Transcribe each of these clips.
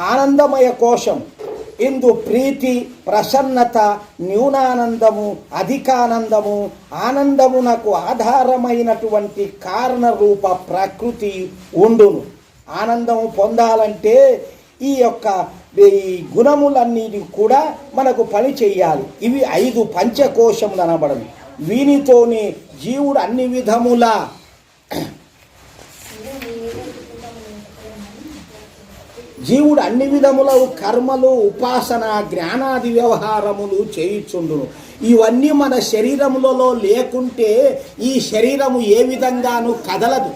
ఆనందమయ కోశం. ఇందు ప్రీతి ప్రసన్నత న్యూనానందము అధికానందము ఆనందమునకు ఆధారమైనటువంటి కారణ రూప ప్రకృతి ఉండును. ఆనందము పొందాలంటే ఈ యొక్క ఈ గుణములన్నీ కూడా మనకు పని చేయాలి ఇవి ఐదు పంచకోశములు అనబడను. వీనితోనే జీవుడు అన్ని విధములా జీవుడు అన్ని విధముల కర్మలు ఉపాసన జ్ఞానాది వ్యవహారములు చేయుచుండును. ఇవన్నీ మన శరీరములలో లేకుంటే ఈ శరీరము ఏ విధంగానూ కదలదు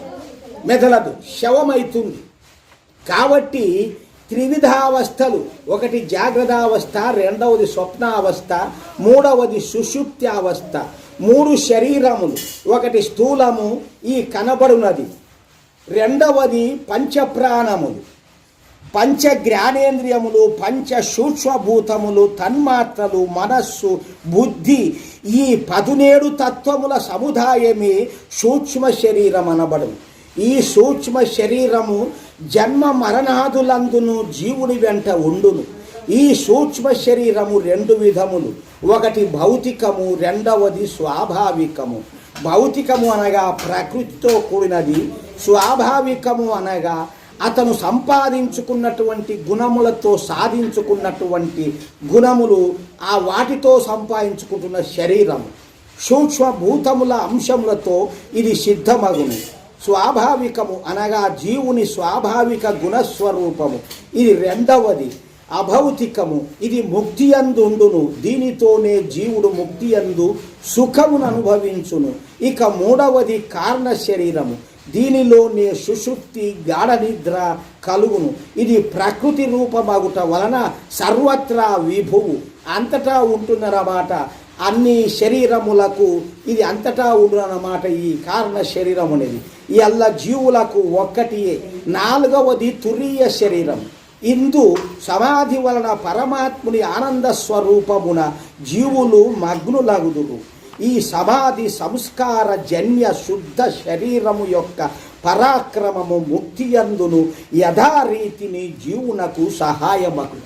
మెదలదు శవమైతుంది. కాబట్టి త్రివిధావస్థలు ఒకటి జాగ్రత్తావస్థ రెండవది స్వప్నావస్థ మూడవది సుషుప్త్యావస్థ. మూడు శరీరములు ఒకటి స్థూలము ఈ కనబడునది. రెండవది పంచప్రాణములు. పంచ జ్ఞానేంద్రియములు పంచ సూక్ష్మభూతములు తన్మాత్రలు మనస్సు బుద్ధి ఈ పదునేడు తత్వముల సముదాయమే సూక్ష్మ శరీరం అనబడు ఈ సూక్ష్మ శరీరము జన్మ మరణాదులందును జీవుని వెంట ఉండును. ఈ సూక్ష్మ శరీరము రెండు విధములు. ఒకటి భౌతికము రెండవది స్వాభావికము. భౌతికము అనగా ప్రకృతితో కూడినది స్వాభావికము అనగా అతను సంపాదించుకున్నటువంటి గుణములతో సాధించుకున్నటువంటి గుణములు ఆ వాటితో సంపాదించుకుంటున్న శరీరం సూక్ష్మభూతముల అంశములతో ఇది సిద్ధమగును. స్వాభావికము అనగా జీవుని స్వాభావిక గుణస్వరూపము. ఇది రెండవది. అభౌతికము. ఇది ముక్తి అందుండును దీనితోనే జీవుడు ముక్తి అందు సుఖమును అనుభవించును ఇక మూడవది కారణ శరీరము. దీనిలోనే సుషుప్తి గాఢ నిద్ర కలుగును. ఇది ప్రకృతి రూపమగుట వలన సర్వత్రా విభువు. అంతటా ఉంటున్నరమాట అన్ని శరీరములకు ఇది అంతటా ఉండునమాట ఈ కారణ శరీరం అనేది ఈ అల్ల జీవులకు ఒక్కటియే. నాలుగవది తురీయ శరీరం. ఇందు సమాధి వలన పరమాత్ముని ఆనంద స్వరూపమున జీవులు మగ్నులగుదురు. ఈ సమాధి సంస్కార జన్య శుద్ధ శరీరము యొక్క పరాక్రమము ముక్తియందును యథారీతిని జీవునకు సహాయమగు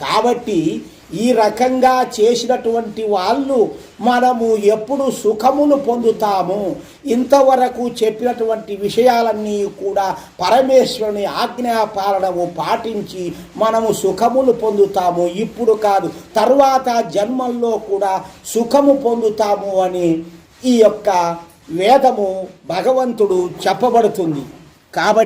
కాబట్టి ఈ రకంగా చేసినటువంటి వాళ్ళు మనము ఎప్పుడు సుఖమును పొందుతాము. ఇంతవరకు చెప్పినటువంటి విషయాలన్నీ కూడా పరమేశ్వరుని ఆజ్ఞాపాలనము పాటించి మనము సుఖములు పొందుతాము. ఇప్పుడు కాదు తర్వాత జన్మల్లో కూడా సుఖము పొందుతాము అని ఈ యొక్క వేదము భగవంతుడు చెప్పబడుతుంది. కాబట్టి